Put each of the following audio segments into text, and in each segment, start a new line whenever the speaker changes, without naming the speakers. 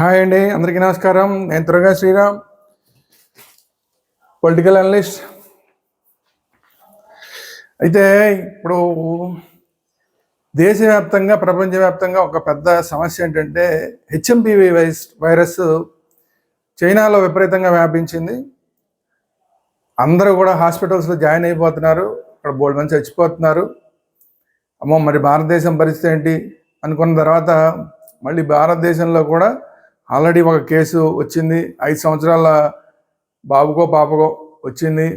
Hi అండి అందరికీ నమస్కారం. నేను త్వరగా శ్రీరామ్ పొలిటికల్ అనలిస్ట్. అయితే ఇప్పుడు దేశవ్యాప్తంగా ప్రపంచవ్యాప్తంగా ఒక పెద్ద సమస్య ఏంటంటే హెచ్ఎంపివి వైస్ వైరస్ చైనాలో విపరీతంగా వ్యాపించింది. అందరూ కూడా హాస్పిటల్స్లో జాయిన్ అయిపోతున్నారు. ఇక్కడ బోల్డ్ మంది చచ్చిపోతున్నారు. అమ్మో మరి భారతదేశం పరిస్థితి ఏంటి? అనుకున్న తర్వాత మళ్ళీ భారతదేశంలో కూడా ఆల్రెడీ ఒక కేసు వచ్చింది. ఐదు సంవత్సరాల బాబుకో పాపకో వచ్చింది.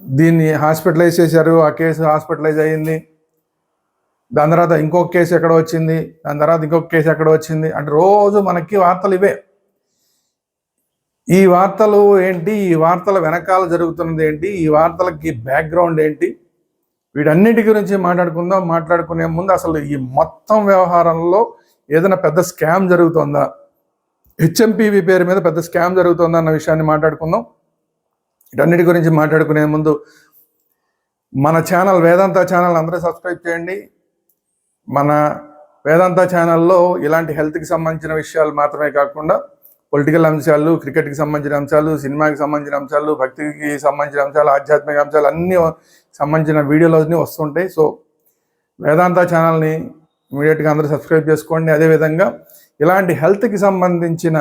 దీన్ని హాస్పిటలైజ్ చేశారు. ఆ కేసు హాస్పిటలైజ్ అయ్యింది దాని తర్వాత ఇంకొక కేసు ఎక్కడ వచ్చింది? దాని తర్వాత ఇంకొక కేసు ఎక్కడ వచ్చింది? అంటే రోజు మనకి వార్తలు ఇవే. ఈ వార్తలు ఏంటి? ఈ వార్తల వెనకాల జరుగుతున్నది ఏంటి? ఈ వార్తలకి బ్యాక్గ్రౌండ్ ఏంటి? వీటన్నిటి గురించి మాట్లాడుకుందాం మాట్లాడుకునే ముందు అసలు ఈ మొత్తం వ్యవహారంలో ఏదైనా పెద్ద స్కామ్ జరుగుతుందా? హెచ్ఎంపీవి పేరు మీద పెద్ద స్కామ్ జరుగుతుందా అన్న విషయాన్ని మాట్లాడుకుందాం. వీటన్నిటి గురించి మాట్లాడుకునే ముందు మన ఛానల్ వేదాంత ఛానల్ అందరూ సబ్స్క్రైబ్ చేయండి. మన వేదాంత ఛానల్లో ఇలాంటి హెల్త్కి సంబంధించిన విషయాలు మాత్రమే కాకుండా పొలిటికల్ అంశాలు క్రికెట్కి సంబంధించిన అంశాలు సినిమాకి సంబంధించిన అంశాలు భక్తికి సంబంధించిన అంశాలు ఆధ్యాత్మిక అంశాలు అన్నీ సంబంధించిన వీడియోలు అన్నీ వస్తుంటాయి. సో వేదాంత ఛానల్ని ఇమీడియట్గా అందరూ సబ్స్క్రైబ్ చేసుకోండి. అదేవిధంగా ఇలాంటి హెల్త్కి సంబంధించిన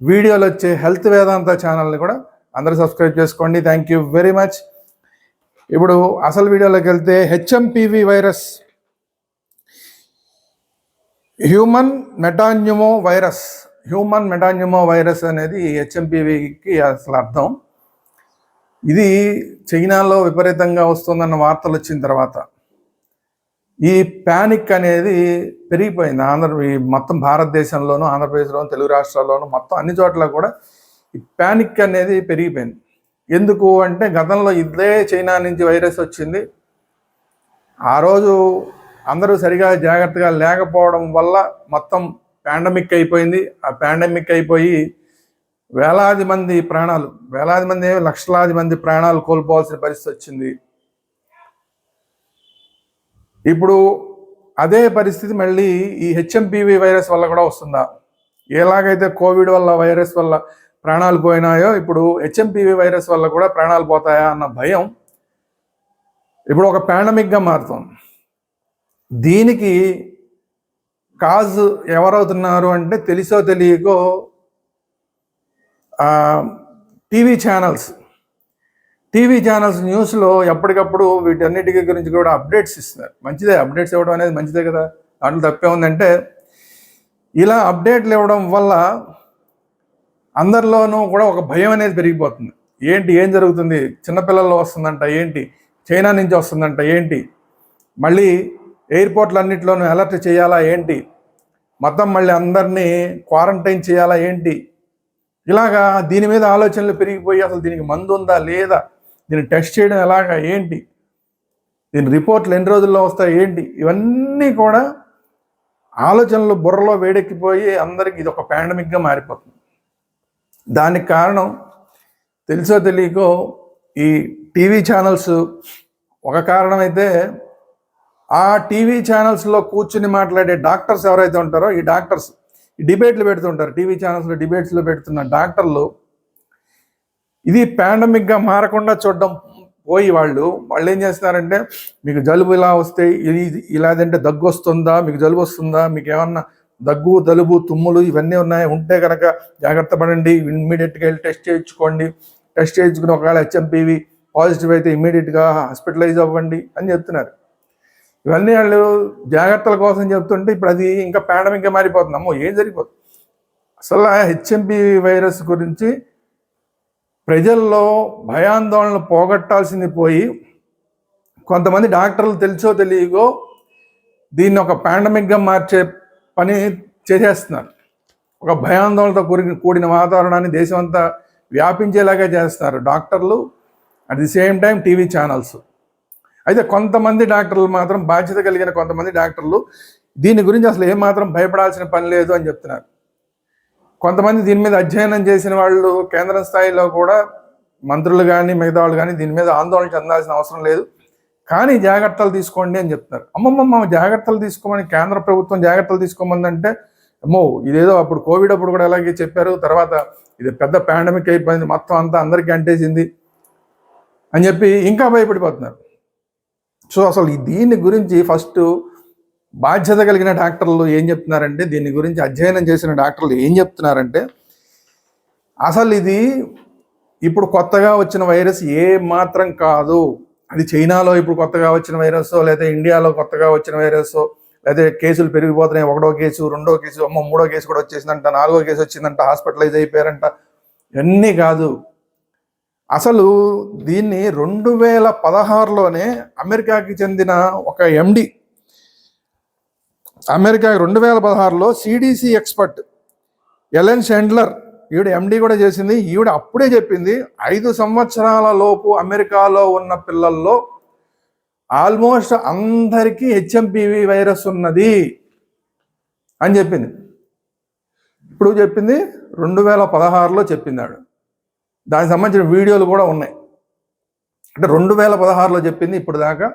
వీడియోలు వచ్చే హెల్త్ వేదాంత ఛానల్ని కూడా అందరూ సబ్స్క్రైబ్ చేసుకోండి. Thank you very much. ఇప్పుడు అసలు వీడియోలోకి వెళ్తే HMPV virus human metapneumovirus human metapneumovirus అనేది హెచ్ఎంపివికి అసలు అర్థం. ఇది చైనాలో విపరీతంగా వస్తుందన్న వార్తలు వచ్చిన తర్వాత ఈ ప్యానిక్ అనేది పెరిగిపోయింది. ఆంధ్ర ఈ మొత్తం భారతదేశంలోనూ ఆంధ్రప్రదేశ్లోను తెలుగు రాష్ట్రాల్లోనూ మొత్తం అన్ని చోట్ల కూడా ఈ ప్యానిక్ అనేది పెరిగిపోయింది. ఎందుకు అంటే గతంలో ఇదే చైనా నుంచి వైరస్ వచ్చింది. ఆ రోజు అందరూ సరిగా జాగ్రత్తగా లేకపోవడం వల్ల మొత్తం పాండమిక్ అయిపోయింది. ఆ పాండమిక్ అయిపోయి వేలాది మంది ప్రాణాలు వేలాది మంది లక్షలాది మంది ప్రాణాలు కోల్పోవాల్సిన పరిస్థితి వచ్చింది. ఇప్పుడు అదే పరిస్థితి మళ్ళీ ఈ హెచ్ఎంపివి వైరస్ వల్ల కూడా వస్తుందా? ఎలాగైతే కోవిడ్ వల్ల వైరస్ వల్ల ప్రాణాలు పోయినాయో ఇప్పుడు హెచ్ఎంపివి వైరస్ వల్ల కూడా ప్రాణాలు పోతాయా అన్న భయం ఇప్పుడు ఒక పాండమిక్గా మారుతుంది. దీనికి కాజ్ ఎవరవుతున్నారు అంటే తెలిసో తెలియకో టీవీ ఛానల్స్ టీవీ ఛానల్స్ న్యూస్లో ఎప్పటికప్పుడు వీటన్నిటి గురించి కూడా అప్డేట్స్ ఇస్తున్నారు. మంచిదే అప్డేట్స్ ఇవ్వడం అనేది మంచిదే కదా. దాంట్లో తప్పే ఉందంటే ఇలా అప్డేట్లు ఇవ్వడం వల్ల అందరిలోనూ కూడా ఒక భయం అనేది పెరిగిపోతుంది. ఏంటి ఏం జరుగుతుంది? చిన్నపిల్లల్లో వస్తుందంట ఏంటి? చైనా నుంచి వస్తుందంట ఏంటి? మళ్ళీ ఎయిర్పోర్ట్లన్నింటిలోనూ అలర్ట్ చేయాలా ఏంటి? మొత్తం మళ్ళీ అందరినీ క్వారంటైన్ చేయాలా ఏంటి? ఇలాగా దీని మీద ఆలోచనలు పెరిగిపోయి అసలు దీనికి మందు ఉందా లేదా? దీన్ని టెస్ట్ చేయడం ఎలాగా ఏంటి? దీని రిపోర్ట్లు ఎన్ని రోజుల్లో వస్తాయి ఏంటి? ఇవన్నీ కూడా ఆలోచనలు బుర్రలో వేడెక్కిపోయి అందరికి ఇది ఒక పాండమిక్గా మారిపోతుంది. దానికి కారణం తెలుసో తెలియకో ఈ టీవీ ఛానల్స్ ఒక కారణం అయితే ఆ టీవీ ఛానల్స్లో కూర్చుని మాట్లాడే డాక్టర్స్ ఎవరైతే ఉంటారో ఈ డాక్టర్స్ ఈ డిబేట్లు పెడుతుంటారు టీవీ ఛానల్స్లో డిబేట్స్లో పెడుతున్న డాక్టర్లు ఇది పాండమిక్గా మారకుండా చూడడం పోయి వాళ్ళు వాళ్ళు ఏం చేస్తున్నారంటే మీకు జలుబు ఇలా వస్తే ఇది ఇలాదంటే దగ్గు వస్తుందా మీకు జలుబు వస్తుందా మీకు ఏమన్నా దగ్గు జలుబు తుమ్ములు ఇవన్నీ ఉన్నాయి? ఉంటే కనుక జాగ్రత్త పడండి ఇమ్మీడియట్గా వెళ్ళి టెస్ట్ చేయించుకోండి. టెస్ట్ చేయించుకుని ఒకవేళ హెచ్ఎంపీవి పాజిటివ్ అయితే ఇమ్మీడియట్గా హాస్పిటలైజ్ అవ్వండి అని చెప్తున్నారు. ఇవన్నీ వాళ్ళు జాగ్రత్తల కోసం చెప్తుంటే ఇప్పుడు అది ఇంకా పాండమిక్గా మారిపోతుంది. అమ్మో ఏం జరిగిపోతుంది? అసలు హెచ్ఎంపీ వైరస్ గురించి ప్రజల్లో భయాందోళనలు పోగొట్టాల్సింది పోయి కొంతమంది డాక్టర్లు తెలుసో తెలియకో దీన్ని ఒక పాండమిక్గా మార్చే పని చేసేస్తున్నారు. ఒక భయాందోళనతో కూడిన కూడిన వాతావరణాన్ని దేశం అంతా వ్యాపించేలాగా చేస్తున్నారు డాక్టర్లు at the same time TV channels అయితే కొంతమంది డాక్టర్లు మాత్రం బాధ్యత కలిగిన కొంతమంది డాక్టర్లు దీని గురించి అసలు ఏమాత్రం భయపడాల్సిన పని లేదు అని చెప్తున్నారు. కొంతమంది దీని మీద అధ్యయనం చేసిన వాళ్ళు కేంద్ర స్థాయిలో కూడా మంత్రులు కానీ మిగతా వాళ్ళు కానీ దీని మీద ఆందోళన చెందాల్సిన అవసరం లేదు. కానీ జాగ్రత్తలు తీసుకోండి అని చెప్తున్నారు. అమ్మమ్మ జాగ్రత్తలు తీసుకోమని కేంద్ర ప్రభుత్వం జాగ్రత్తలు తీసుకోమందంటే అమ్మో ఇదేదో అప్పుడు కోవిడ్ అప్పుడు కూడా అలాగే చెప్పారు. తర్వాత ఇది పెద్ద పాండమిక్ అయిపోయింది. మొత్తం అంతా అందరికీ అంటేసింది అని చెప్పి ఇంకా భయపడిపోతున్నారు. సో అసలు దీని గురించి ఫస్ట్ బాధ్యత కలిగిన డాక్టర్లు ఏం చెప్తున్నారంటే దీని గురించి అధ్యయనం చేసిన డాక్టర్లు ఏం చెప్తున్నారంటే అసలు ఇది ఇప్పుడు కొత్తగా వచ్చిన వైరస్ ఏ మాత్రం కాదు. అది చైనాలో ఇప్పుడు కొత్తగా వచ్చిన వైరస్ లేదా ఇండియాలో కొత్తగా వచ్చిన వైరస్ లేదా కేసులు పెరిగిపోతున్నాయి. ఒకటో కేసు రెండో కేసు అమ్మ మూడో కేసు కూడా వచ్చేసిందంట నాలుగో కేసు వచ్చిందంట హాస్పిటలైజ్ అయిపోయారంట. ఇవన్నీ కాదు. అసలు దీన్ని రెండు వేల పదహారులోనే అమెరికాకి చెందిన ఒక ఎండి అమెరికా రెండు వేల పదహారులో సిడిసి ఎక్స్పర్ట్ ఎలెన్ షెండ్లర్ ఈవిడ ఎండి కూడా చేసింది. ఈవిడ అప్పుడే చెప్పింది ఐదు సంవత్సరాల లోపు అమెరికాలో ఉన్న పిల్లల్లో ఆల్మోస్ట్ అందరికీ హెచ్ఎంపివి వైరస్ ఉన్నది అని చెప్పింది. ఇప్పుడు చెప్పింది రెండు వేల పదహారులో చెప్పింది ఆవిడ దానికి సంబంధించిన వీడియోలు కూడా ఉన్నాయి. అంటే రెండు వేల పదహారులో చెప్పింది ఇప్పుడు దాకా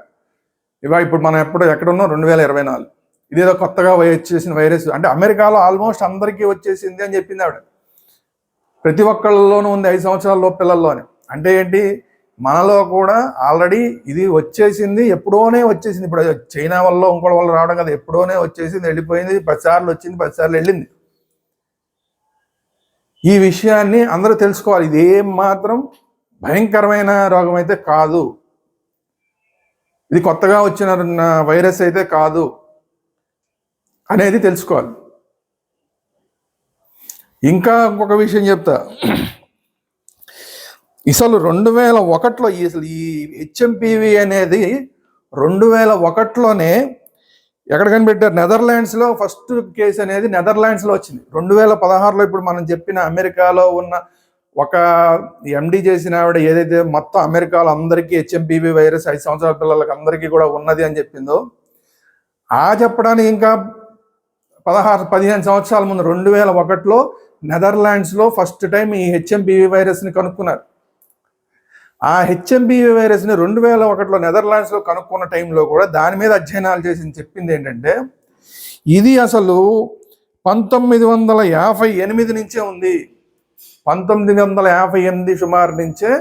ఇవా ఇప్పుడు మనం ఎప్పుడు ఎక్కడున్నాం రెండు వేల ఇరవై నాలుగు. ఇదేదో కొత్తగా వచ్చేసిన వైరస్. అంటే అమెరికాలో ఆల్మోస్ట్ అందరికీ వచ్చేసింది అని చెప్పింది ఆవిడ. ప్రతి ఒక్కళ్ళలోనూ ఉంది ఐదు సంవత్సరాల్లో పిల్లల్లోనే. అంటే ఏంటి? మనలో కూడా ఆల్రెడీ ఇది వచ్చేసింది ఎప్పుడోనే వచ్చేసింది. ఇప్పుడు చైనా వల్ల ఇంకోటి వల్ల రావడం కదా. ఎప్పుడోనే వచ్చేసింది వెళ్ళిపోయింది. పదిసార్లు వచ్చింది పదిసార్లు వెళ్ళింది. ఈ విషయాన్ని అందరూ తెలుసుకోవాలి. ఇది ఏం మాత్రం భయంకరమైన రోగం అయితే కాదు. ఇది కొత్తగా వచ్చిన వైరస్ అయితే కాదు. అనేది తెలుసుకోవాలి. ఇంకా ఇంకొక విషయం చెప్తా. అసలు రెండు వేల ఒకటిలో ఈ- అసలు ఈ హెచ్ఎంపివి అనేది రెండు వేల ఒకటిలోనే ఎక్కడ కనిపెట్టారు? నెదర్లాండ్స్లో ఫస్ట్ కేసు అనేది నెదర్లాండ్స్లో వచ్చింది. రెండు వేల పదహారులో ఇప్పుడు మనం చెప్పిన అమెరికాలో ఉన్న ఒక ఎండి చేసిన ఆవిడ ఏదైతే మొత్తం అమెరికాలో అందరికీ హెచ్ఎంపివి వైరస్ ఐదు సంవత్సరాల పిల్లలకి అందరికీ కూడా ఉన్నది అని చెప్పిందో ఆ చెప్పడానికి ఇంకా పదహారు పదిహేను సంవత్సరాల ముందు రెండు వేల ఒకటిలో నెదర్లాండ్స్లో ఫస్ట్ టైం ఈ హెచ్ఎంపివి వైరస్ని కనుక్కున్నారు. ఆ హెచ్ఎంబివి వైరస్ని రెండు వేల ఒకటిలో నెదర్లాండ్స్లో కనుక్కున్న టైంలో కూడా దాని మీద అధ్యయనాలు చేసి చెప్పింది ఏంటంటే ఇది అసలు పంతొమ్మిది వందల యాభై ఎనిమిది నుంచే ఉంది. పంతొమ్మిది వందల యాభై ఎనిమిది సుమారు నుంచే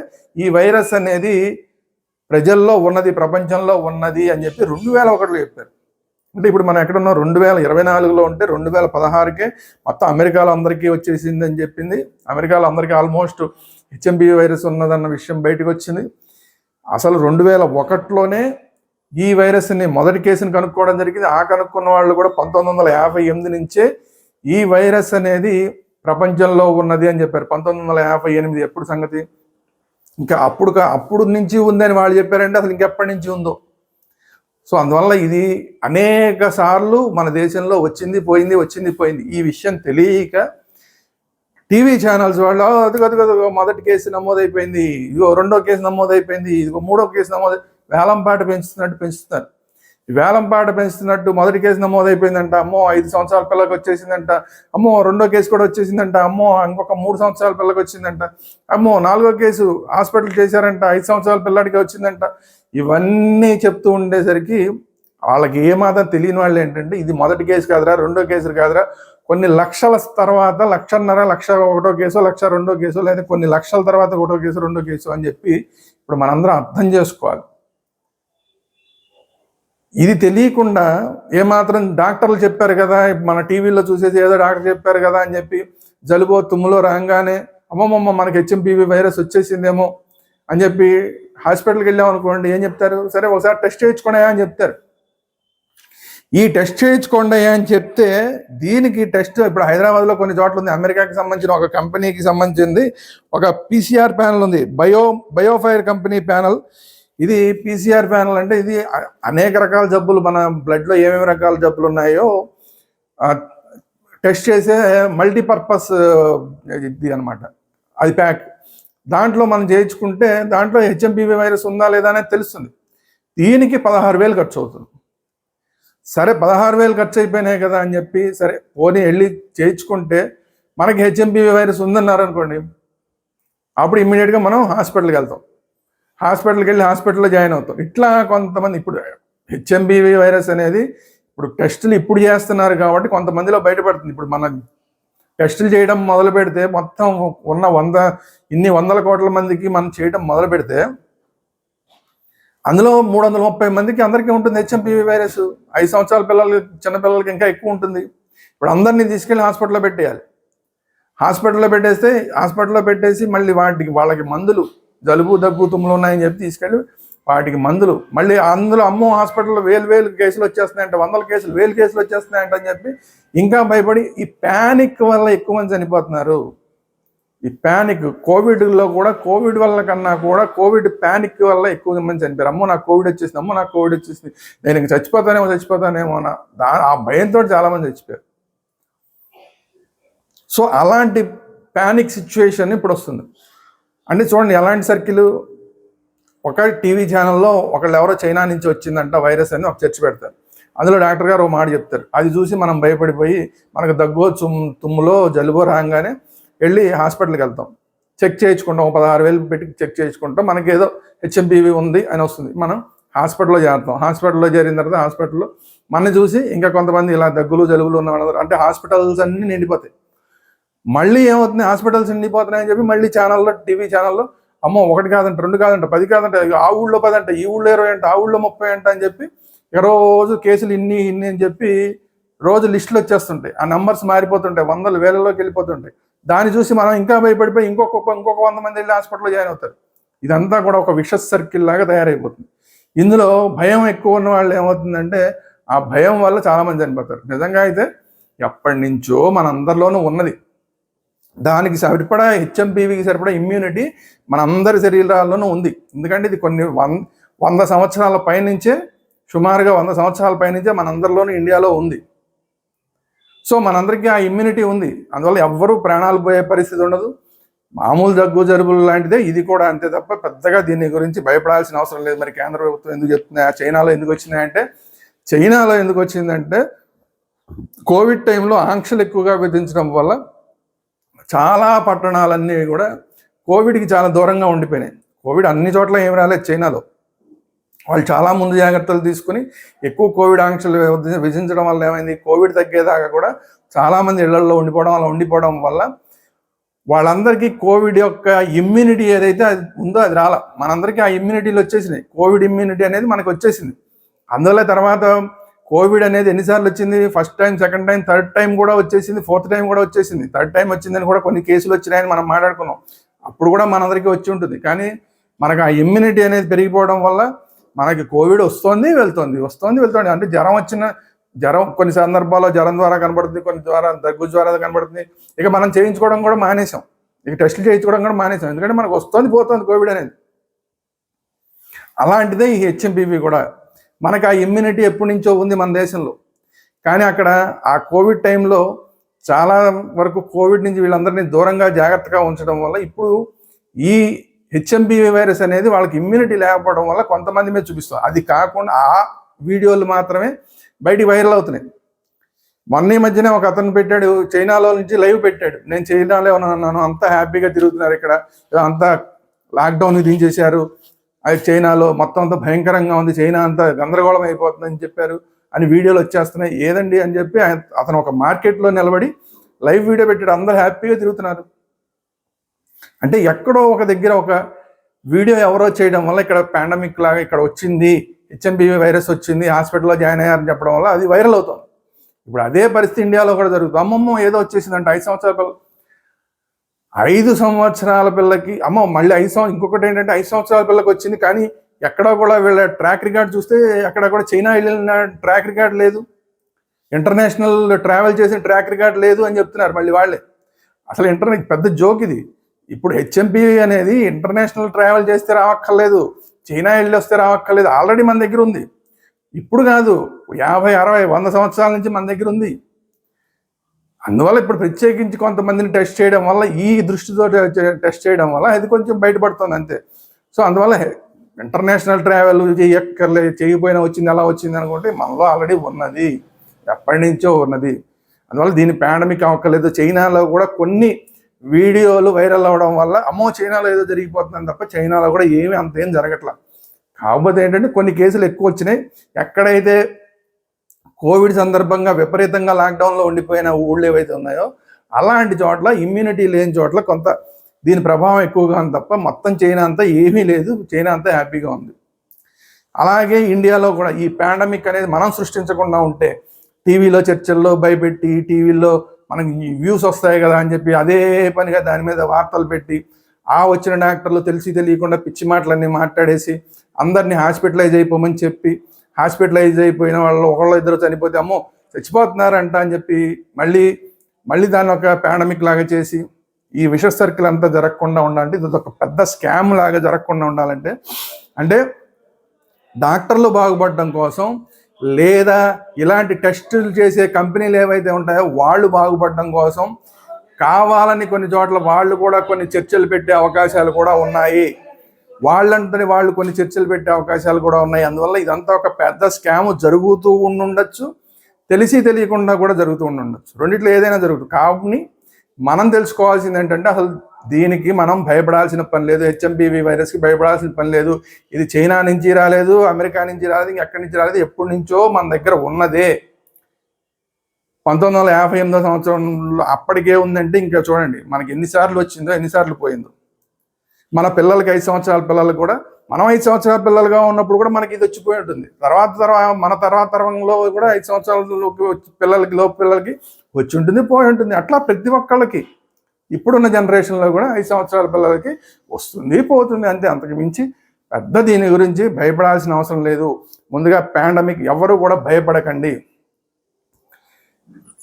ఈ వైరస్ అనేది ప్రజల్లో ఉన్నది ప్రపంచంలో ఉన్నది అని చెప్పి రెండు వేల ఒకటిలో చెప్పారు. అంటే ఇప్పుడు మనం ఎక్కడ ఉన్నాం రెండు వేల ఇరవై నాలుగులో ఉంటే రెండు వేల పదహారుకే మొత్తం అమెరికాలో అందరికీ వచ్చేసింది అని చెప్పింది. అమెరికాలో అందరికీ ఆల్మోస్ట్ హెచ్ఎంబి వైరస్ ఉన్నదన్న విషయం బయటకు వచ్చింది అసలు రెండు వేల ఒకటిలోనే ఈ వైరస్ని మొదటి కేసుని కనుక్కోవడం జరిగింది. ఆ కనుక్కున్న వాళ్ళు కూడా పంతొమ్మిది వందల యాభై ఎనిమిది నుంచే ఈ వైరస్ అనేది ప్రపంచంలో ఉన్నది అని చెప్పారు. పంతొమ్మిది వందల యాభై ఎనిమిది ఎప్పుడు సంగతి? ఇంకా అప్పుడు కా- అప్పుడు నుంచి ఉందని వాళ్ళు చెప్పారంటే అసలు ఇంకెప్పటి నుంచి ఉందో? సో అందువల్ల ఇది అనేక సార్లు మన దేశంలో వచ్చింది పోయింది వచ్చింది పోయింది. ఈ విషయం తెలియక టీవీ ఛానల్స్ వాళ్ళు "ఆ, మొదటి కేసు నమోదైపోయింది. ఇదిగో రెండో కేసు నమోదైపోయింది. ఇదిగో మూడో కేసు నమోదు వేలంపాట పెంచుతున్నట్టు పెంచుతున్నారు. వేలంపాట పెంచుతున్నట్టు మొదటి కేసు నమోదైపోయిందంట. అమ్మో ఐదు సంవత్సరాల పిల్లకి వచ్చేసిందంట. అమ్మో రెండో కేసు కూడా వచ్చేసిందంట. అమ్మో ఇంకొక మూడు సంవత్సరాల పిల్లకి వచ్చిందంట. అమ్మో నాలుగో కేసు హాస్పిటల్ చేశారంట. ఐదు సంవత్సరాల పిల్లాడికి వచ్చిందంట. ఇవన్నీ చెప్తూ ఉండేసరికి వాళ్ళకి ఏమాత్రం తెలియని వాళ్ళు ఏంటంటే ఇది మొదటి కేసు కాదురా రెండో కేసు కాదురా. కొన్ని లక్షల తర్వాత లక్షన్నర లక్ష ఒకటో కేసు లక్ష రెండో కేసు లేదా కొన్ని లక్షల తర్వాత ఒకటో కేసు రెండో కేసు అని చెప్పి ఇప్పుడు మనందరం అర్థం చేసుకోవాలి. ఇది తెలియకుండా ఏమాత్రం డాక్టర్లు చెప్పారు కదా మన టీవీలో చూసేసి ఏదో డాక్టర్ చెప్పారు కదా అని చెప్పి జలుబో తుమ్ములో రాగానే అమ్మమ్మమ్మ మనకి హెచ్ఎంపీవీ వైరస్ వచ్చేసిందేమో అని చెప్పి హాస్పిటల్కి వెళ్ళాం అనుకోండి ఏం చెప్తారు? సరే ఒకసారి టెస్ట్ చేయించుకోండి అని చెప్తారు. ఈ టెస్ట్ చేయించుకోండి అని చెప్తే దీనికి టెస్ట్ ఇప్పుడు హైదరాబాద్లో కొన్ని చోట్ల ఉంది. అమెరికాకి సంబంధించిన ఒక కంపెనీకి సంబంధించింది. ఒక పీసీఆర్ ప్యానల్ ఉంది. Bio BioFire company panel. ఇది పీసీఆర్ ప్యానల్ అంటే ఇది అనేక రకాల జబ్బులు మన బ్లడ్లో ఏమేమి రకాల జబ్బులు ఉన్నాయో టెస్ట్ చేసే మల్టీపర్పస్ ఇది అనమాట అది ప్యాక్ దాంట్లో మనం చేయించుకుంటే దాంట్లో హెచ్ఎంపీవీ వైరస్ ఉందా లేదా అనేది తెలుస్తుంది. దీనికి పదహారు వేలు ఖర్చు అవుతుంది. సరే పదహారు వేలు ఖర్చు అయిపోయినాయి కదా అని చెప్పి సరే పోనీ వెళ్ళి చేయించుకుంటే మనకి హెచ్ఎంపీవీ వైరస్ ఉందన్నారు అనుకోండి అప్పుడు ఇమ్మీడియట్గా మనం హాస్పిటల్కి వెళ్తాం. హాస్పిటల్కి వెళ్ళి హాస్పిటల్లో జాయిన్ అవుతాం. ఇట్లా కొంతమంది ఇప్పుడు హెచ్ఎంబీవీ వైరస్ అనేది ఇప్పుడు టెస్టులు ఇప్పుడు చేస్తున్నారు కాబట్టి కొంతమందిలో బయటపడుతుంది. ఇప్పుడు మన టెస్టులు చేయడం మొదలు పెడితే మొత్తం ఉన్న వంద ఇన్ని వందల కోట్ల మందికి మనం చేయడం మొదలు పెడితే అందులో మూడు వందల ముప్పై మందికి అందరికీ ఉంటుంది హెచ్ఎంపీవీ వైరస్. ఐదు సంవత్సరాల పిల్లలు చిన్న పిల్లలకి ఇంకా ఎక్కువ ఉంటుంది. ఇప్పుడు అందరినీ తీసుకెళ్ళి హాస్పిటల్లో పెట్టేయాలి. హాస్పిటల్లో పెట్టేస్తే హాస్పిటల్లో పెట్టేసి మళ్ళీ వాటికి వాళ్ళకి మందులు జలుబు దగ్గు తుమ్ములు ఉన్నాయని చెప్పి తీసుకెళ్ళి వాటికి మందులు. మళ్ళీ అందులో అమ్మో హాస్పిటల్లో వేలు వేలు కేసులు వచ్చేస్తున్నాయంట వందల కేసులు వేలు కేసులు వచ్చేస్తున్నాయంట అని చెప్పి ఇంకా భయపడి ఈ ప్యానిక్ వల్ల ఎక్కువ మంది చనిపోతున్నారు. ఈ ప్యానిక్ కోవిడ్లో కూడా కోవిడ్ వల్ల కన్నా కూడా కోవిడ్ ప్యానిక్ వల్ల ఎక్కువ మంది చనిపోయారు. అమ్మో నాకు కోవిడ్ వచ్చేసింది అమ్మో నాకు కోవిడ్ వచ్చేసింది నేను ఇంక చచ్చిపోతానేమో చచ్చిపోతానేమో అన్న దా ఆ భయంతో చాలా మంది చచ్చిపోయారు. సో అలాంటి ప్యానిక్ సిచ్యువేషన్ ఇప్పుడు వస్తుంది. అంటే చూడండి ఎలాంటి సర్కిల్? ఒక టీవీ ఛానల్లో ఒకళ్ళు ఎవరో చైనా నుంచి వచ్చిందంట వైరస్ అని ఒక చర్చ పెడతారు. అందులో డాక్టర్ గారు ఒక మాట చెప్తారు. అది చూసి మనం భయపడిపోయి మనకు దగ్గు తుమ్ తుమ్ములో జలుబో రాగానే వెళ్ళి హాస్పిటల్కి వెళ్తాం. చెక్ చేయించుకుంటాం ఒక పదహారు వేలు పెట్టి చెక్ చేయించుకుంటాం. మనకి ఏదో హెచ్ఎంపీవీ ఉంది అని వస్తుంది. మనం హాస్పిటల్లో చేరుతాం. హాస్పిటల్లో చేరిన తర్వాత హాస్పిటల్లో మన చూసి ఇంకా కొంతమంది ఇలా దగ్గులు జలుబులు ఉన్న అంటే హాస్పిటల్స్ అన్నీ నిండిపోతాయి. మళ్ళీ ఏమవుతుంది? హాస్పిటల్స్ నిండిపోతున్నాయని చెప్పి మళ్ళీ ఛానల్లో టీవీ ఛానల్లో అమ్మో ఒకటి కాదంట రెండు కాదంట పది కాదంట ఆ ఊళ్ళో పది అంట ఈ ఊళ్ళో ఇరవై అంట ఆ ఊళ్ళో ముప్పై అంట అని చెప్పి రోజు కేసులు ఇన్ని ఇన్ని అని చెప్పి రోజు లిస్టులు వచ్చేస్తుంటాయి. ఆ నంబర్స్ మారిపోతుంటాయి వందల వేలలోకి వెళ్ళిపోతుంటాయి. దాన్ని చూసి మనం ఇంకా భయపడిపోయి ఇంకొక ఇంకొక వంద మంది వెళ్ళి హాస్పిటల్లో జాయిన్ అవుతారు. ఇదంతా కూడా ఒక విషస్ సర్కిల్ లాగా తయారైపోతుంది. ఇందులో భయం ఎక్కువ ఉన్న వాళ్ళు ఏమవుతుందంటే ఆ భయం వల్ల చాలామంది చనిపోతారు. నిజంగా అయితే ఎప్పటి నుంచో మనందరిలోనూ ఉన్నది. దానికి సరిపడా హెచ్ఎంపీవీకి సరిపడా ఇమ్యూనిటీ మన అందరి శరీరాల్లోనూ ఉంది. ఎందుకంటే ఇది కొన్ని వన్ వంద సంవత్సరాల పైనుంచే సుమారుగా వంద సంవత్సరాల పైనుంచే మనందరిలోనూ ఇండియాలో ఉంది. సో మనందరికీ ఆ ఇమ్యూనిటీ ఉంది. అందువల్ల ఎవ్వరూ ప్రాణాలు పోయే పరిస్థితి ఉండదు. మామూలు దగ్గు జరుబులు లాంటిదే ఇది కూడా అంతే తప్ప పెద్దగా దీని గురించి భయపడాల్సిన అవసరం లేదు. మరి కేంద్ర ప్రభుత్వం ఎందుకు చెప్తున్నాయి చైనాలో ఎందుకు వచ్చినాయంటే చైనాలో ఎందుకు వచ్చిందంటే కోవిడ్ టైంలో ఆంక్షలు ఎక్కువగా విధించడం వల్ల చాలా పట్టణాలన్నీ కూడా కోవిడ్కి చాలా దూరంగా ఉండిపోయినాయి. కోవిడ్ అన్ని చోట్ల ఏమి రాలేదు చైనాలో. వాళ్ళు చాలా ముందు జాగ్రత్తలు తీసుకుని ఎక్కువ కోవిడ్ ఆంక్షలు విధించడం వల్ల ఏమైంది? కోవిడ్ తగ్గేదాకా కూడా చాలామంది ఇళ్ళలో ఉండిపోవడం అలా ఉండిపోవడం వల్ల వాళ్ళందరికీ కోవిడ్ యొక్క ఇమ్యూనిటీ ఏదైతే అది ఉందో అది రాల. మనందరికీ ఆ ఇమ్యూనిటీలు వచ్చేసినాయి. కోవిడ్ ఇమ్యూనిటీ అనేది మనకు వచ్చేసింది. అందువల్ల తర్వాత కోవిడ్ అనేది ఎన్నిసార్లు వచ్చింది? First time second time third time కూడా వచ్చేసింది ఫోర్త్ టైం కూడా వచ్చేసింది. థర్డ్ టైం వచ్చిందని కూడా కొన్ని కేసులు వచ్చినాయని మనం మాట్లాడుకున్నాం. అప్పుడు కూడా మనందరికీ వచ్చి ఉంటుంది. కానీ మనకు ఆ ఇమ్యూనిటీ అనేది పెరిగిపోవడం వల్ల మనకి కోవిడ్ వస్తుంది వెళ్తుంది వస్తుంది వెళ్తుంది. అంటే జ్వరం వచ్చిన జ్వరం కొన్ని సందర్భాల్లో జ్వరం ద్వారా కనబడుతుంది కొన్ని ద్వారా దగ్గు ద్వారా కనబడుతుంది. ఇక మనం చేయించుకోవడం కూడా మానేసాం ఇక టెస్టులు చేయించుకోవడం కూడా మానేసాం ఎందుకంటే మనకు వస్తుంది పోతుంది కోవిడ్ అనేది. అలాంటిదే ఈ హెచ్ఎంపీవి కూడా మనకు ఆ ఇమ్యూనిటీ ఎప్పటి నుంచో ఉంది మన దేశంలో. కానీ అక్కడ ఆ కోవిడ్ టైంలో చాలా వరకు కోవిడ్ నుంచి వీళ్ళందరినీ దూరంగా జాగ్రత్తగా ఉంచడం వల్ల ఇప్పుడు ఈ హెచ్ఎంబీవీ వైరస్ అనేది వాళ్ళకి ఇమ్యూనిటీ లేకపోవడం వల్ల కొంతమంది మీద చూపిస్తుంది అది కాకుండా ఆ వీడియోలు మాత్రమే బయటికి వైరల్ అవుతున్నాయి. మొన్న ఈ మధ్యనే ఒక అతను పెట్టాడు చైనాలో నుంచి లైవ్ పెట్టాడు. నేను చైనాలో ఉన్నాను అంతా హ్యాపీగా తిరుగుతున్నారు ఇక్కడ. అంతా లాక్డౌన్ దించేశారు. అది చైనాలో మొత్తం అంతా భయంకరంగా ఉంది. చైనా అంతా గందరగోళం అయిపోతుందని చెప్పారు అని వీడియోలు వచ్చేస్తున్నాయి. ఏదండి అని చెప్పి అతను ఒక మార్కెట్లో నిలబడి లైవ్ వీడియో పెట్టాడు. అందరూ హ్యాపీగా తిరుగుతున్నారు. అంటే ఎక్కడో ఒక దగ్గర ఒక వీడియో ఎవరో చేయడం వల్ల ఇక్కడ పాండమిక్ లాగా ఇక్కడ వచ్చింది. హెచ్ఎంబీవీ వైరస్ వచ్చింది. హాస్పిటల్లో జాయిన్ అయ్యారని చెప్పడం వల్ల అది వైరల్ అవుతుంది. ఇప్పుడు అదే పరిస్థితి ఇండియాలో కూడా జరుగుతుంది. అమ్మమ్మ ఏదో వచ్చేసిందంటే. ఐదు సంవత్సరాల ఐదు సంవత్సరాల పిల్లకి అమ్మ మళ్ళీ ఐదు సంవత్సరం ఇంకొకటి ఏంటంటే ఐదు సంవత్సరాల పిల్లకి వచ్చింది కానీ ఎక్కడా కూడా వీళ్ళ ట్రాక్ రికార్డ్ చూస్తే ఎక్కడ కూడా చైనా వెళ్ళిన ట్రాక్ రికార్డ్ లేదు. ఇంటర్నేషనల్ ట్రావెల్ చేసిన ట్రాక్ రికార్డ్ లేదు అని చెప్తున్నారు మళ్ళీ వాళ్ళే. అసలు ఇంటర్నెట్ పెద్ద జోక్ ఇది. ఇప్పుడు హెచ్ఎంపీ అనేది ఇంటర్నేషనల్ ట్రావెల్ చేస్తే రావక్కర్లేదు చైనా వెళ్ళి వస్తే రావక్కర్లేదు ఆల్రెడీ మన దగ్గర ఉంది. ఇప్పుడు కాదు యాభై అరవై వంద సంవత్సరాల నుంచి మన దగ్గర ఉంది. అందువల్ల ఇప్పుడు ప్రత్యేకించి కొంతమందిని టెస్ట్ చేయడం వల్ల ఈ దృష్టితో టెస్ట్ చేయడం వల్ల అది కొంచెం బయటపడుతుంది అంతే. సో అందువల్ల ఇంటర్నేషనల్ ట్రావెల్ చేయక్కర్లే చేయకపోయినా వచ్చింది ఎలా వచ్చింది అనుకుంటే మనలో ఆల్రెడీ ఉన్నది. ఎప్పటి నుంచో ఉన్నది. అందువల్ల దీని పాండమిక్ అవ్వక్కర్లేదు. చైనాలో కూడా కొన్ని వీడియోలు వైరల్ అవ్వడం వల్ల అమ్మో చైనాలో ఏదో జరిగిపోతుందని తప్ప చైనాలో కూడా ఏమీ అంతేం జరగట్లా. కాకపోతే ఏంటంటే కొన్ని కేసులు ఎక్కువ వచ్చినాయి. ఎక్కడైతే కోవిడ్ సందర్భంగా విపరీతంగా లాక్డౌన్లో ఉండిపోయిన ఊళ్ళు ఏవైతే ఉన్నాయో అలాంటి చోట్ల ఇమ్యూనిటీ లేని చోట్ల కొంత దీని ప్రభావం ఎక్కువగా ఉంది తప్ప మొత్తం చైనా అంతా ఏమీ లేదు. చైనా అంతా హ్యాపీగా ఉంది. అలాగే ఇండియాలో కూడా ఈ పాండమిక్ అనేది మనం సృష్టించకుండా ఉంటే టీవీలో చర్చల్లో భయపెట్టి టీవీలో మనకి వ్యూస్ వస్తాయి కదా అని చెప్పి అదే పనిగా దాని మీద వార్తలు పెట్టి ఆ వచ్చిన డాక్టర్లు తెలిసి తెలియకుండా పిచ్చి మాటలన్నీ మాట్లాడేసి అందరినీ హాస్పిటలైజ్ అయిపోమని చెప్పి హాస్పిటలైజ్ అయిపోయిన వాళ్ళు ఒకళ్ళు ఇద్దరు చనిపోతే అమ్మో చచ్చిపోతున్నారంట అని చెప్పి మళ్ళీ మళ్ళీ దాన్ని ఒక పాండమిక్ లాగా చేసి ఈ విష సర్కిల్ అంతా జరగకుండా ఉండాలంటే ఇది ఒక పెద్ద స్కామ్ లాగా జరగకుండా ఉండాలంటే అంటే డాక్టర్లు బాగుపడడం కోసం లేదా ఇలాంటి టెస్టులు చేసే కంపెనీలు ఏవైతే ఉంటాయో వాళ్ళు బాగుపడడం కోసం కావాలని కొన్ని చోట్ల వాళ్ళు కూడా కొన్ని చర్చలు పెట్టే అవకాశాలు కూడా ఉన్నాయి. వాళ్ళంతని వాళ్ళు కొన్ని చర్చలు పెట్టే అవకాశాలు కూడా ఉన్నాయి. అందువల్ల ఇదంతా ఒక పెద్ద స్కామ్ జరుగుతూ ఉండుండొచ్చు. తెలిసి తెలియకుండా కూడా జరుగుతూ ఉండుండొచ్చు. రెండిట్లో ఏదైనా జరుగుతుంది. కాబట్టి మనం తెలుసుకోవాల్సింది ఏంటంటే అసలు దీనికి మనం భయపడాల్సిన పని లేదు. హెచ్ఎంపీవీ వైరస్కి భయపడాల్సిన పని లేదు. ఇది చైనా నుంచి రాలేదు అమెరికా నుంచి రాలేదు ఇంకెక్కడి నుంచి రాలేదు ఎప్పటి నుంచో మన దగ్గర ఉన్నదే. పంతొమ్మిది వందల యాభై ఎనిమిదో సంవత్సరంలో అప్పటికే ఉందంటే ఇంకా చూడండి మనకి ఎన్నిసార్లు వచ్చిందో ఎన్నిసార్లు పోయిందో. మన పిల్లలకి ఐదు సంవత్సరాల పిల్లలకు కూడా మనం ఐదు సంవత్సరాల పిల్లలుగా ఉన్నప్పుడు కూడా మనకి ఇది వచ్చిపోయి ఉంటుంది. తర్వాత తర్వాత మన తర్వాత తరంలో కూడా ఐదు సంవత్సరాలలోకి వచ్చి పిల్లలకి లోపు పిల్లలకి వచ్చి ఉంటుంది పోయి ఉంటుంది. అట్లా ప్రతి ఒక్కళ్ళకి. ఇప్పుడున్న జనరేషన్లో కూడా ఐదు సంవత్సరాల పిల్లలకి వస్తుంది పోతుంది అంతే. అంతకు మించి పెద్ద దీని గురించి భయపడాల్సిన అవసరం లేదు. ముందుగా పాండమిక్ ఎవరు కూడా భయపడకండి.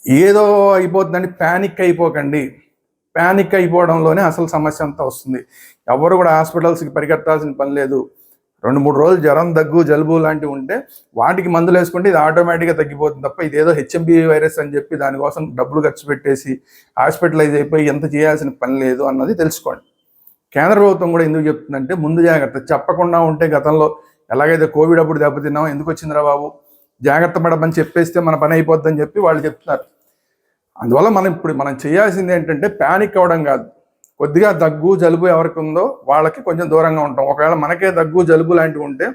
ఏదో అయిపోతుందని ప్యానిక్ అయిపోకండి. ప్యానిక్ అయిపోవడంలోనే అసలు సమస్య అంతా వస్తుంది. ఎవరు కూడా హాస్పిటల్స్కి పరిగెత్తాల్సిన పని లేదు. రెండు మూడు రోజులు జ్వరం దగ్గు జలుబు లాంటివి ఉంటే వాటికి మందులు వేసుకుంటే ఇది ఆటోమేటిక్గా తగ్గిపోతుంది తప్ప ఇదేదో హెచ్ఎంబీ వైరస్ అని చెప్పి దానికోసం డబ్బులు ఖర్చు పెట్టేసి హాస్పిటలైజ్ అయిపోయి ఎంత చేయాల్సిన పని లేదు అన్నది తెలుసుకోండి. కేంద్ర ప్రభుత్వం కూడా ఎందుకు చెప్తుందంటే ముందు జాగ్రత్త. చెప్పకుండా ఉంటే గతంలో ఎలాగైతే కోవిడ్ అప్పుడు దెబ్బతిన్నామో ఎందుకు వచ్చిందిరా బాబు? జాగ్రత్త పడమని చెప్పేస్తే మన పని అయిపోద్దని చెప్పి వాళ్ళు చెప్తున్నారు. అందువల్ల మనం ఇప్పుడు మనం చేయాల్సింది ఏంటంటే ప్యానిక్ అవ్వడం కాదు. కొద్దిగా దగ్గు జలుబు ఎవరికి ఉందో వాళ్ళకి కొంచెం దూరంగా ఉంటాం. ఒకవేళ మనకే దగ్గు జలుబు లాంటివి ఉంటే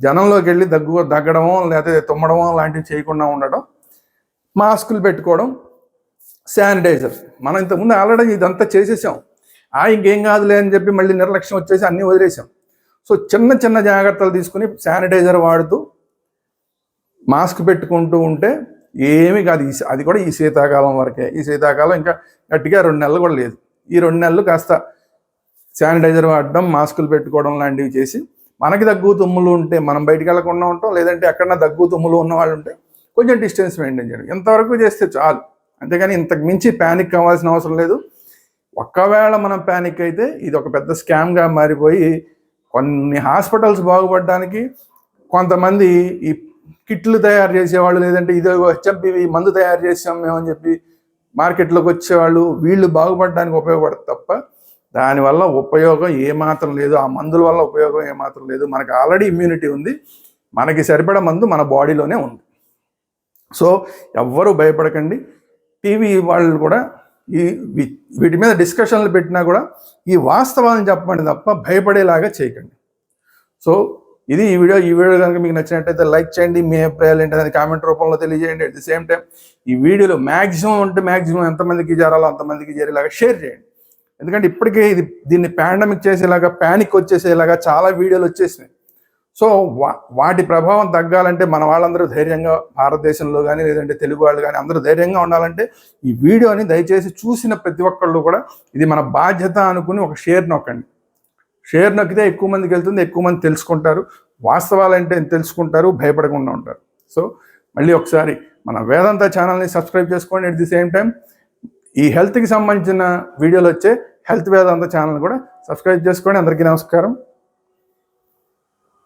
జనంలోకి వెళ్ళి దగ్గు దగ్గడమో లేకపోతే తుమ్మడమో లాంటివి చేయకుండా ఉండడం మాస్కులు పెట్టుకోవడం శానిటైజర్. మనం ఇంతకుముందు ఆల్రెడీ ఇదంతా చేసేసాం. ఆ ఇంకేం కాదులే అని చెప్పి మళ్ళీ నిర్లక్ష్యం వచ్చేసి అన్నీ వదిలేసాం. సో చిన్న చిన్న జాగ్రత్తలు తీసుకుని శానిటైజర్ వాడుతూ మాస్క్ పెట్టుకుంటూ ఉంటే ఏమీ కాదు. ఈ అది కూడా ఈ శీతాకాలం వరకే. ఈ శీతాకాలం ఇంకా గట్టిగా రెండు నెలలు కూడా లేదు. ఈ రెండు నెలలు కాస్త శానిటైజర్ వాడడం మాస్కులు పెట్టుకోవడం లాంటివి చేసి మనకి దగ్గు తుమ్ములు ఉంటే మనం బయటికి వెళ్ళకుండా ఉంటాం లేదంటే ఎక్కడన్నా దగ్గు తుమ్ములు ఉన్న వాళ్ళు ఉంటే కొంచెం డిస్టెన్స్ మెయింటైన్ చేయడం. ఎంతవరకు చేస్తే చాలు. అంతేగాని ఇంతకు మించి ప్యానిక్ కావాల్సిన అవసరం లేదు. ఒక్కవేళ మనం ప్యానిక్ అయితే ఇది ఒక పెద్ద స్కామ్గా మారిపోయి కొన్ని హాస్పిటల్స్ బాగుపడడానికి కొంతమంది ఈ కిట్లు తయారు చేసేవాళ్ళు లేదంటే ఇదో చెప్పి మందు తయారు చేసాం మేమని చెప్పి మార్కెట్లోకి వచ్చేవాళ్ళు వీళ్ళు బాగుపడడానికి ఉపయోగపడదు తప్ప దానివల్ల ఉపయోగం ఏమాత్రం లేదు. ఆ మందుల వల్ల ఉపయోగం ఏమాత్రం లేదు. మనకు ఆల్రెడీ ఇమ్యూనిటీ ఉంది. మనకి సరిపడ మందు మన బాడీలోనే ఉంది. సో ఎవ్వరూ భయపడకండి. టీవీ వాళ్ళు కూడా ఈ వీ- వీటి మీద డిస్కషన్లు పెట్టినా కూడా ఈ వాస్తవాలను చెప్పండి తప్ప భయపడేలాగా చేయకండి. సో ఇది ఈ వీడియో ఈ వీడియో కనుక మీకు నచ్చినట్టయితే లైక్ చేయండి మీ అభిప్రాయాలు ఏంటనేది కామెంట్ రూపంలో తెలియజేయండి. అట్ ది సేమ్ టైం ఈ వీడియోలో మ్యాక్సిమం అంటే మ్యాక్సిమం ఎంతమందికి చేరాలో అంతమందికి చేరేలాగా షేర్ చేయండి. ఎందుకంటే ఇప్పటికే ఇది దీన్ని పాండమిక్ చేసేలాగా ప్యానిక్ వచ్చేసేలాగా చాలా వీడియోలు వచ్చేసినాయి. సో వా వాటి ప్రభావం తగ్గాలంటే మన వాళ్ళందరూ ధైర్యంగా భారతదేశంలో కానీ లేదంటే తెలుగు వాళ్ళు కానీ అందరూ ధైర్యంగా ఉండాలంటే ఈ వీడియోని దయచేసి చూసిన ప్రతి ఒక్కళ్ళు కూడా ఇది మన బాధ్యత అనుకుని ఒక షేర్ నొక్కండి. షేర్ నొక్కితే ఎక్కువ మందికి వెళ్తుంది ఎక్కువ మంది తెలుసుకుంటారు. వాస్తవాలు అంటే తెలుసుకుంటారు భయపడకుండా ఉంటారు. సో మళ్ళీ ఒకసారి మన వేదాంత ఛానల్ని సబ్స్క్రైబ్ చేసుకోండి అట్ ది సేమ్ టైం. ఈ హెల్త్కి సంబంధించిన వీడియోలు వచ్చే హెల్త్ వేదాంత ఛానల్ కూడా సబ్స్క్రైబ్ చేసుకోండి. అందరికీ నమస్కారం.